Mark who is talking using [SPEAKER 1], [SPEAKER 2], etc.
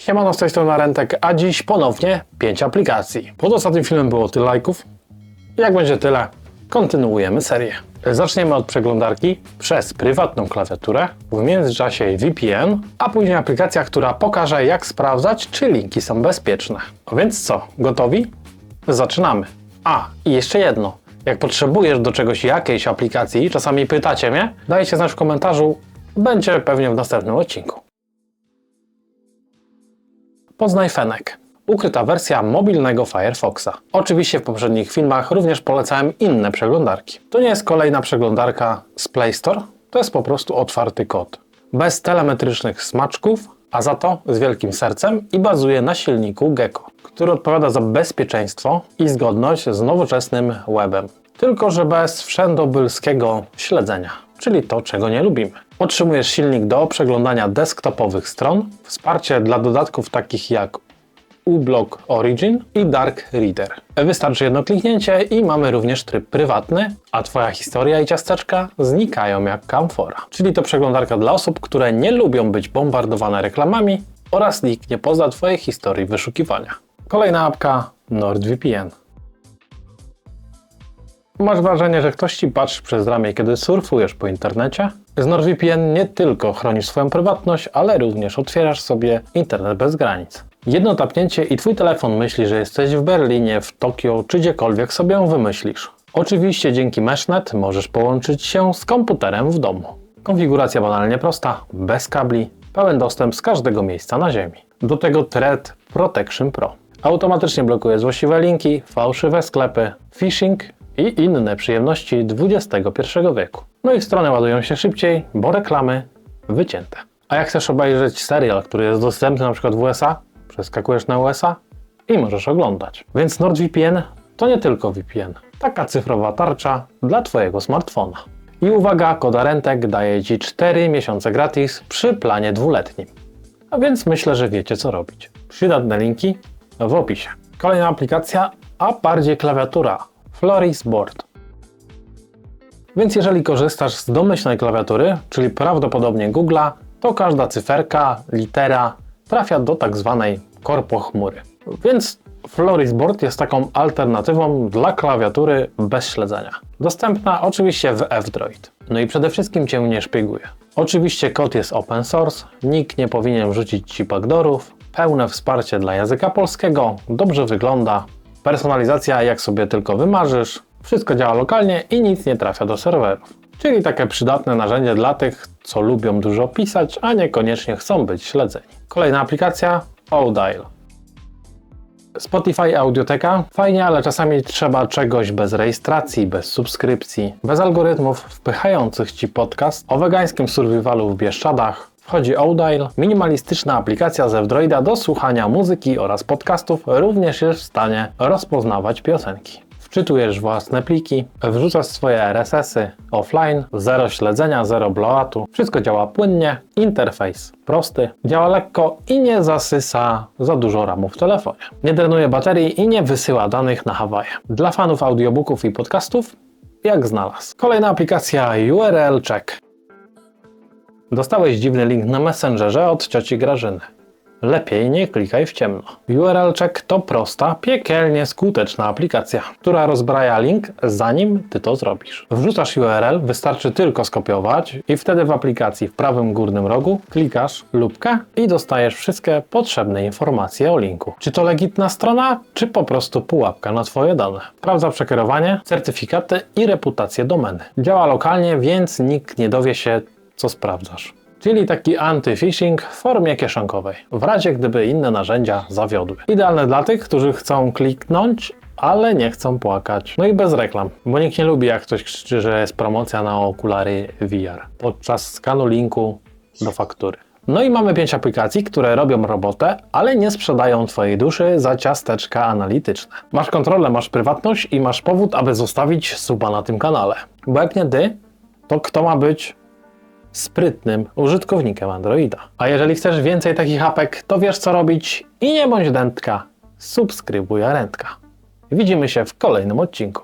[SPEAKER 1] Siemano, z tej strony Rentek, a dziś ponownie 5 aplikacji. Pod ostatnim filmem było tyle lajków. Jak będzie tyle, kontynuujemy serię. Zaczniemy od przeglądarki przez prywatną klawiaturę, w międzyczasie VPN, a później aplikacja, która pokaże jak sprawdzać, czy linki są bezpieczne. A więc co, gotowi? Zaczynamy. A, i jeszcze jedno. Jak potrzebujesz do czegoś jakiejś aplikacji, czasami pytacie mnie, dajcie znać w komentarzu, będzie pewnie w następnym odcinku. Poznaj Fenek. Ukryta wersja mobilnego Firefoxa. Oczywiście w poprzednich filmach również polecałem inne przeglądarki. To nie jest kolejna przeglądarka z Play Store, to jest po prostu otwarty kod. Bez telemetrycznych smaczków, a za to z wielkim sercem i bazuje na silniku Gecko, który odpowiada za bezpieczeństwo i zgodność z nowoczesnym webem. Tylko, że bez wszędobylskiego śledzenia, czyli to, czego nie lubimy. Otrzymujesz silnik do przeglądania desktopowych stron, wsparcie dla dodatków takich jak uBlock Origin i Dark Reader. Wystarczy jedno kliknięcie i mamy również tryb prywatny, a Twoja historia i ciasteczka znikają jak kamfora. Czyli to przeglądarka dla osób, które nie lubią być bombardowane reklamami oraz nikt nie Twojej historii wyszukiwania. Kolejna apka NordVPN. Masz wrażenie, że ktoś ci patrzy przez ramię, kiedy surfujesz po internecie? Z NordVPN nie tylko chronisz swoją prywatność, ale również otwierasz sobie internet bez granic. Jedno tapnięcie i twój telefon myśli, że jesteś w Berlinie, w Tokio czy gdziekolwiek sobie ją wymyślisz. Oczywiście dzięki Meshnet możesz połączyć się z komputerem w domu. Konfiguracja banalnie prosta, bez kabli, pełen dostęp z każdego miejsca na ziemi. Do tego Threat Protection Pro. Automatycznie blokuje złośliwe linki, fałszywe sklepy, phishing i inne przyjemności XXI wieku. No i strony ładują się szybciej, bo reklamy wycięte. A jak chcesz obejrzeć serial, który jest dostępny na przykład w USA, przeskakujesz na USA i możesz oglądać. Więc NordVPN to nie tylko VPN. Taka cyfrowa tarcza dla Twojego smartfona. I uwaga, Kodarentek daje Ci 4 miesiące gratis przy planie dwuletnim. A więc myślę, że wiecie co robić. Przydatne linki w opisie. Kolejna aplikacja, a bardziej klawiatura. Floris Board. Więc jeżeli korzystasz z domyślnej klawiatury, czyli prawdopodobnie Google'a, to każda cyferka, litera trafia do tak zwanej korpochmury. Więc Floris Board jest taką alternatywą dla klawiatury bez śledzenia. Dostępna oczywiście w F-Droid. No i przede wszystkim Cię nie szpieguje. Oczywiście kod jest open source, nikt nie powinien wrzucić Ci backdoorów, pełne wsparcie dla języka polskiego, dobrze wygląda, personalizacja jak sobie tylko wymarzysz, wszystko działa lokalnie i nic nie trafia do serwerów. Czyli takie przydatne narzędzie dla tych, co lubią dużo pisać, a niekoniecznie chcą być śledzeni. Kolejna aplikacja Audial. Spotify Audioteka fajnie, ale czasami trzeba czegoś bez rejestracji, bez subskrypcji, bez algorytmów wpychających Ci podcast o wegańskim survivalu w Bieszczadach. Wchodzi Audial, minimalistyczna aplikacja z F-Droida do słuchania muzyki oraz podcastów, również jest w stanie rozpoznawać piosenki. Wczytujesz własne pliki, wrzucasz swoje RSS-y offline, zero śledzenia, zero bloatu, wszystko działa płynnie, interfejs prosty, działa lekko i nie zasysa za dużo ramu w telefonie. Nie drenuje baterii i nie wysyła danych na Hawaje. Dla fanów audiobooków i podcastów, jak znalazł. Kolejna aplikacja URL Check. Dostałeś dziwny link na Messengerze od cioci Grażyny. Lepiej nie klikaj w ciemno. URL Check to prosta, piekielnie skuteczna aplikacja, która rozbraja link zanim ty to zrobisz. Wrzucasz URL, wystarczy tylko skopiować i wtedy w aplikacji w prawym górnym rogu klikasz lubkę i dostajesz wszystkie potrzebne informacje o linku. Czy to legitna strona, czy po prostu pułapka na twoje dane. Sprawdza przekierowanie, certyfikaty i reputację domeny. Działa lokalnie, więc nikt nie dowie się, co sprawdzasz czyli taki anti-phishing w formie kieszonkowej, w razie gdyby inne narzędzia zawiodły. Idealne dla tych, którzy chcą kliknąć, ale nie chcą płakać. No i bez reklam, bo nikt nie lubi jak ktoś krzyczy, że jest promocja na okulary VR podczas skanu linku do faktury. No i mamy pięć aplikacji, które robią robotę, ale nie sprzedają Twojej duszy za ciasteczka analityczne. Masz kontrolę, masz prywatność i masz powód, aby zostawić suba na tym kanale. Bo jak nie ty, to kto ma być sprytnym użytkownikiem Androida. A jeżeli chcesz więcej takich apek, to wiesz co robić i nie bądź dętka, subskrybuj Arentka. Widzimy się w kolejnym odcinku.